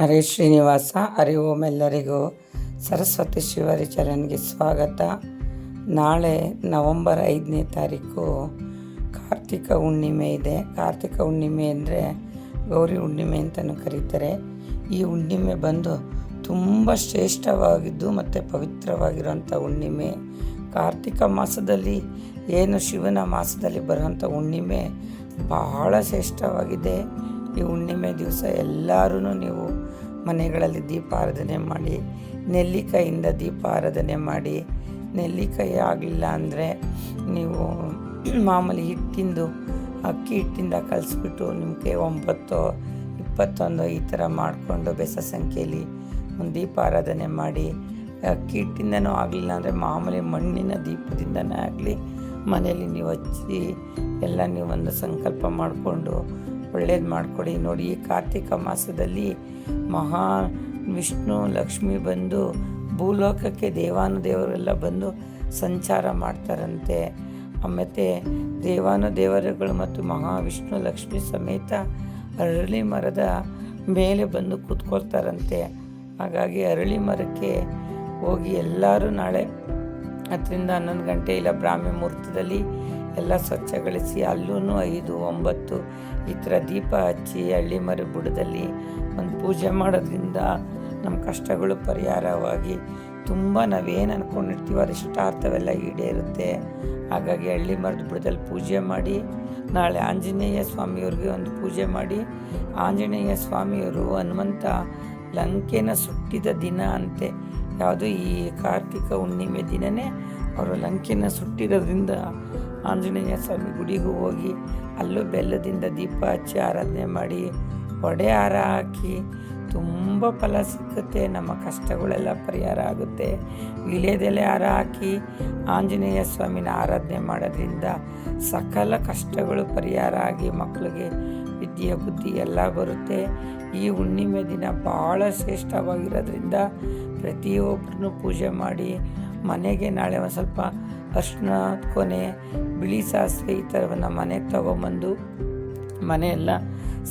ಹರೇ ಶ್ರೀನಿವಾಸ ಹರಿ ಓಂ ಎಲ್ಲರಿಗೂ ಸರಸ್ವತಿ ಶಿವರಿ ಚರಣ್ಗೆ ಸ್ವಾಗತ. ನಾಳೆ ನವಂಬರ್ ಐದನೇ ತಾರೀಕು ಕಾರ್ತಿಕ ಹುಣ್ಣಿಮೆ ಇದೆ. ಕಾರ್ತಿಕ ಹುಣ್ಣಿಮೆ ಅಂದರೆ ಗೌರಿ ಹುಣ್ಣಿಮೆ ಅಂತಲೂ ಕರೀತಾರೆ. ಈ ಹುಣ್ಣಿಮೆ ಬಂದು ತುಂಬ ಶ್ರೇಷ್ಠವಾಗಿದ್ದು ಮತ್ತು ಪವಿತ್ರವಾಗಿರುವಂಥ ಹುಣ್ಣಿಮೆ. ಕಾರ್ತಿಕ ಮಾಸದಲ್ಲಿ ಏನು ಶಿವನ ಮಾಸದಲ್ಲಿ ಬರುವಂಥ ಹುಣ್ಣಿಮೆ ಬಹಳ ಶ್ರೇಷ್ಠವಾಗಿದೆ. ಈ ಹುಣ್ಣಿಮೆ ದಿವಸ ಎಲ್ಲರೂ ನೀವು ಮನೆಗಳಲ್ಲಿ ದೀಪಾರಾಧನೆ ಮಾಡಿ, ನೆಲ್ಲಿಕಾಯಿಂದ ದೀಪಾರಾಧನೆ ಮಾಡಿ. ನೆಲ್ಲಿಕಾಯಿ ಆಗಲಿಲ್ಲ ಅಂದರೆ ನೀವು ಮಾಮೂಲಿ ಹಿಟ್ಟಿಂದು, ಅಕ್ಕಿ ಹಿಟ್ಟಿಂದ ಕಲಿಸ್ಬಿಟ್ಟು ನಿಮಗೆ ಒಂಬತ್ತು, ಇಪ್ಪತ್ತೊಂದು ಈ ಥರ ಮಾಡಿಕೊಂಡು ಬೆಸ ಸಂಖ್ಯೆಯಲ್ಲಿ ಒಂದು ದೀಪಾರಾಧನೆ ಮಾಡಿ. ಅಕ್ಕಿ ಹಿಟ್ಟಿಂದನೂ ಆಗಲಿಲ್ಲ ಅಂದರೆ ಮಾಮೂಲಿ ಮಣ್ಣಿನ ದೀಪದಿಂದನೇ ಆಗಲಿ ಮನೆಯಲ್ಲಿ ನೀವು ಹಚ್ಚಿ ಎಲ್ಲ ನೀವು ಒಂದು ಸಂಕಲ್ಪ ಮಾಡಿಕೊಂಡು ಒಳ್ಳೇದು ಮಾಡಿಕೊಡಿ. ನೋಡಿ, ಈ ಕಾರ್ತಿಕ ಮಾಸದಲ್ಲಿ ಮಹಾ ವಿಷ್ಣು, ಲಕ್ಷ್ಮಿ ಬಂದು ಭೂಲೋಕಕ್ಕೆ ದೇವಾನುದೇವರೆಲ್ಲ ಬಂದು ಸಂಚಾರ ಮಾಡ್ತಾರಂತೆ. ಮತ್ತು ದೇವಾನುದೇವರುಗಳು ಮತ್ತು ಮಹಾವಿಷ್ಣು, ಲಕ್ಷ್ಮಿ ಸಮೇತ ಅರಳಿ ಮರದ ಮೇಲೆ ಬಂದು ಕೂತ್ಕೊಳ್ತಾರಂತೆ. ಹಾಗಾಗಿ ಅರಳಿ ಮರಕ್ಕೆ ಹೋಗಿ ಎಲ್ಲರೂ ನಾಳೆ ಹತ್ತರಿಂದ ಹನ್ನೊಂದು ಗಂಟೆ ಇಲ್ಲ ಬ್ರಾಹ್ಮಿ ಮುಹೂರ್ತದಲ್ಲಿ ಎಲ್ಲ ಸ್ವಚ್ಛಗೊಳಿಸಿ ಅಲ್ಲೂ ಐದು, ಒಂಬತ್ತು, ಈ ಥರ ದೀಪ ಹಚ್ಚಿ ಹಳ್ಳಿ ಮರು ಬುಡದಲ್ಲಿ ಒಂದು ಪೂಜೆ ಮಾಡೋದ್ರಿಂದ ನಮ್ಮ ಕಷ್ಟಗಳು ಪರಿಹಾರವಾಗಿ ತುಂಬ ನಾವೇನು ಅಂದ್ಕೊಂಡಿರ್ತೀವೋ ಅದು ಇಷ್ಟಾರ್ಥವೆಲ್ಲ ಈಡೇರುತ್ತೆ. ಹಾಗಾಗಿ ಹಳ್ಳಿ ಮರದ ಬುಡದಲ್ಲಿ ಪೂಜೆ ಮಾಡಿ, ನಾಳೆ ಆಂಜನೇಯ ಸ್ವಾಮಿಯವ್ರಿಗೆ ಒಂದು ಪೂಜೆ ಮಾಡಿ. ಆಂಜನೇಯ ಸ್ವಾಮಿಯವರು ಹನುಮಂತ ಲಂಕೆನ ಸುಟ್ಟಿದ ದಿನ ಅಂತೆ. ಯಾವುದು ಈ ಕಾರ್ತಿಕ ಹುಣ್ಣಿಮೆ ದಿನವೇ ಅವರು ಲಂಕೆನ ಸುಟ್ಟಿರೋದ್ರಿಂದ ಆಂಜನೇಯ ಸ್ವಾಮಿ ಗುಡಿಗೂ ಹೋಗಿ ಅಲ್ಲೂ ಬೆಲ್ಲದಿಂದ ದೀಪ ಹಚ್ಚಿ ಆರಾಧನೆ ಮಾಡಿ ಒಡೆ ಹಾರ ಹಾಕಿ ತುಂಬ ಫಲ ಸಿಕ್ಕುತ್ತೆ ನಮ್ಮ ಕಷ್ಟಗಳೆಲ್ಲ ಪರಿಹಾರ ಆಗುತ್ತೆ. ವಿಳೆದೆಲೆ ಹಾರ ಹಾಕಿ ಆಂಜನೇಯ ಸ್ವಾಮಿನ ಆರಾಧನೆ ಮಾಡೋದ್ರಿಂದ ಸಕಲ ಕಷ್ಟಗಳು ಪರಿಹಾರ ಆಗಿ ಮಕ್ಕಳಿಗೆ ವಿದ್ಯೆ, ಬುದ್ಧಿ ಎಲ್ಲ ಬರುತ್ತೆ. ಈ ಹುಣ್ಣಿಮೆ ದಿನ ಭಾಳ ಶ್ರೇಷ್ಠವಾಗಿರೋದ್ರಿಂದ ಪ್ರತಿಯೊಬ್ಬರನ್ನು ಪೂಜೆ ಮಾಡಿ ಮನೆಗೆ ನಾಳೆ ಒಂದು ಸ್ವಲ್ಪ ಅರ್ಶಿನ ಕೊನೆ ಬಿಳಿ ಸಾಸಿವೆ ಈ ಥರವನ್ನು ಮನೆಗೆ ತೊಗೊಂಬಂದು ಮನೆಯೆಲ್ಲ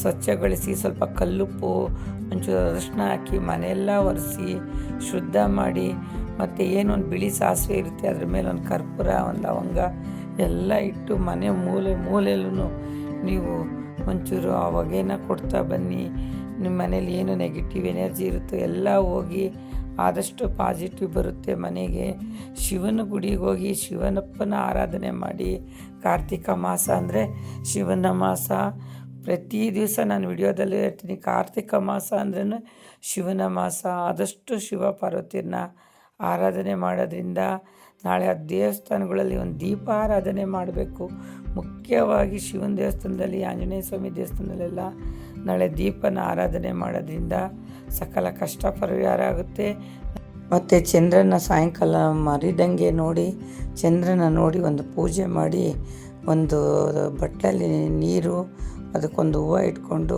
ಸ್ವಚ್ಛಗೊಳಿಸಿ ಸ್ವಲ್ಪ ಕಲ್ಲುಪ್ಪು, ಒಂಚೂರು ಅರಶಿನ ಹಾಕಿ ಮನೆಯೆಲ್ಲ ಒರೆಸಿ ಶುದ್ಧ ಮಾಡಿ, ಮತ್ತು ಏನೊಂದು ಬಿಳಿ ಸಾಸಿವೆ ಇರುತ್ತೆ ಅದ್ರ ಮೇಲೆ ಒಂದು ಕರ್ಪೂರ, ಒಂದು ಲವಂಗ ಎಲ್ಲ ಇಟ್ಟು ಮನೆ ಮೂಲೆ ಮೂಲೆಯಲ್ಲೂ ನೀವು ಒಂಚೂರು ಆ ಹೊಗೆನ ಕೊಡ್ತಾ ಬನ್ನಿ. ನಿಮ್ಮ ಮನೇಲಿ ಏನು ನೆಗೆಟಿವ್ ಎನರ್ಜಿ ಇರುತ್ತೋ ಎಲ್ಲ ಹೋಗಿ ಆದಷ್ಟು ಪಾಸಿಟಿವ್ ಬರುತ್ತೆ ಮನೆಗೆ. ಶಿವನ ಗುಡಿಗೆ ಹೋಗಿ ಶಿವನಪ್ಪನ ಆರಾಧನೆ ಮಾಡಿ ಕಾರ್ತಿಕ ಮಾಸ ಅಂದರೆ ಶಿವನ ಮಾಸ. ಪ್ರತಿ ದಿವಸ ನಾನು ವಿಡಿಯೋದಲ್ಲಿ ಹೇಳ್ತೀನಿ, ಕಾರ್ತಿಕ ಮಾಸ ಅಂದ್ರೂ ಶಿವನ ಮಾಸ. ಆದಷ್ಟು ಶಿವ ಪಾರ್ವತಿಯನ್ನ ಆರಾಧನೆ ಮಾಡೋದ್ರಿಂದ ನಾಳೆ ಆ ದೇವಸ್ಥಾನಗಳಲ್ಲಿ ಒಂದು ದೀಪ ಆರಾಧನೆ ಮಾಡಬೇಕು. ಮುಖ್ಯವಾಗಿ ಶಿವನ ದೇವಸ್ಥಾನದಲ್ಲಿ, ಆಂಜನೇಯ ಸ್ವಾಮಿ ದೇವಸ್ಥಾನದಲ್ಲೆಲ್ಲ ನಾಳೆ ದೀಪನ ಆರಾಧನೆ ಮಾಡೋದ್ರಿಂದ ಸಕಲ ಕಷ್ಟ ಪರಿಹಾರ ಆಗುತ್ತೆ. ಮತ್ತು ಚಂದ್ರನ ಸಾಯಂಕಾಲ ಮರಿದಂಗೆ ನೋಡಿ, ಚಂದ್ರನ ನೋಡಿ ಒಂದು ಪೂಜೆ ಮಾಡಿ, ಒಂದು ಬಟ್ಟಲಲ್ಲಿ ನೀರು, ಅದಕ್ಕೊಂದು ಹೂವು ಇಟ್ಕೊಂಡು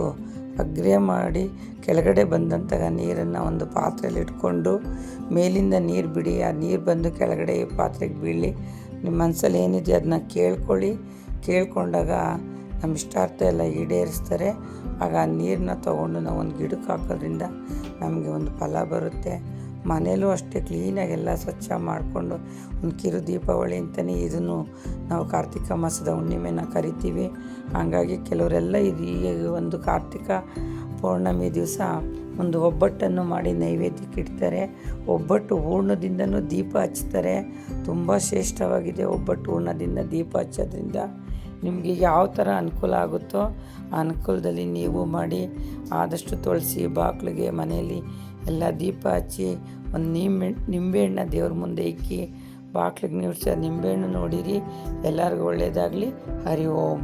ಅಗ್ರೆ ಮಾಡಿ, ಕೆಳಗಡೆ ಬಂದಂತಹ ನೀರನ್ನು ಒಂದು ಪಾತ್ರೆಯಲ್ಲಿ ಇಟ್ಕೊಂಡು, ಮೇಲಿಂದ ನೀರು ಬಿಡಿ, ಆ ನೀರು ಬಂದು ಕೆಳಗಡೆ ಪಾತ್ರೆಗೆ ಬೀಳಿ, ನಿಮ್ಮ ಮನಸ್ಸಲ್ಲಿ ಏನಿದೆ ಅದನ್ನ ಕೇಳ್ಕೊಳ್ಳಿ. ಕೇಳ್ಕೊಂಡಾಗ ನಮ್ಮ ಇಷ್ಟಾರ್ಥ ಎಲ್ಲ ಈಡೇರಿಸ್ತಾರೆ. ಆಗ ಆ ನೀರನ್ನ ತೊಗೊಂಡು ನಾವು ಒಂದು ಗಿಡಕ್ಕೆ ಹಾಕೋದ್ರಿಂದ ನಮಗೆ ಒಂದು ಫಲ ಬರುತ್ತೆ. ಮನೇಲೂ ಅಷ್ಟೇ ಕ್ಲೀನಾಗೆಲ್ಲ ಸ್ವಚ್ಛ ಮಾಡಿಕೊಂಡು ಒಂದು ಕಿರು ದೀಪಾವಳಿ ಅಂತಲೇ ಇದನ್ನು ನಾವು ಕಾರ್ತಿಕ ಮಾಸದ ಹುಣ್ಣಿಮೆನ ಕರಿತೀವಿ. ಹಾಗಾಗಿ ಕೆಲವರೆಲ್ಲ ಇದು ಈ ಒಂದು ಕಾರ್ತಿಕ ಪೌರ್ಣಮಿ ದಿವಸ ಒಂದು ಒಬ್ಬಟ್ಟನ್ನು ಮಾಡಿ ನೈವೇದ್ಯಕ್ಕೆ ಇಡ್ತಾರೆ. ಒಬ್ಬಟ್ಟು ಹೂರ್ಣದಿಂದನೂ ದೀಪ ಹಚ್ತಾರೆ. ತುಂಬ ಶ್ರೇಷ್ಠವಾಗಿದೆ ಒಬ್ಬಟ್ಟು ಹೂರ್ಣದಿಂದ ದೀಪ ಹಚ್ಚೋದ್ರಿಂದ. ನಿಮಗೆ ಯಾವ ಥರ ಅನುಕೂಲ ಆಗುತ್ತೋ ಆ ಅನುಕೂಲದಲ್ಲಿ ನೀವು ಮಾಡಿ ಆದಷ್ಟು ತೊಳಸಿ ಬಾಗಿಲಿಗೆ ಮನೆಯಲ್ಲಿ ಎಲ್ಲ ದೀಪ ಹಚ್ಚಿ ಒಂದು ನಿಂಬೆ ನಿಂಬೆಹಣ್ಣ ದೇವ್ರ ಮುಂದೆ ಇಕ್ಕಿ ಬಾಗಿಲಿಗೆ ನೀವು ನಿಂಬೆಹಣ್ಣು ನೋಡಿರಿ. ಎಲ್ಲರಿಗೂ ಒಳ್ಳೆಯದಾಗಲಿ ಹರಿ ಓಂ.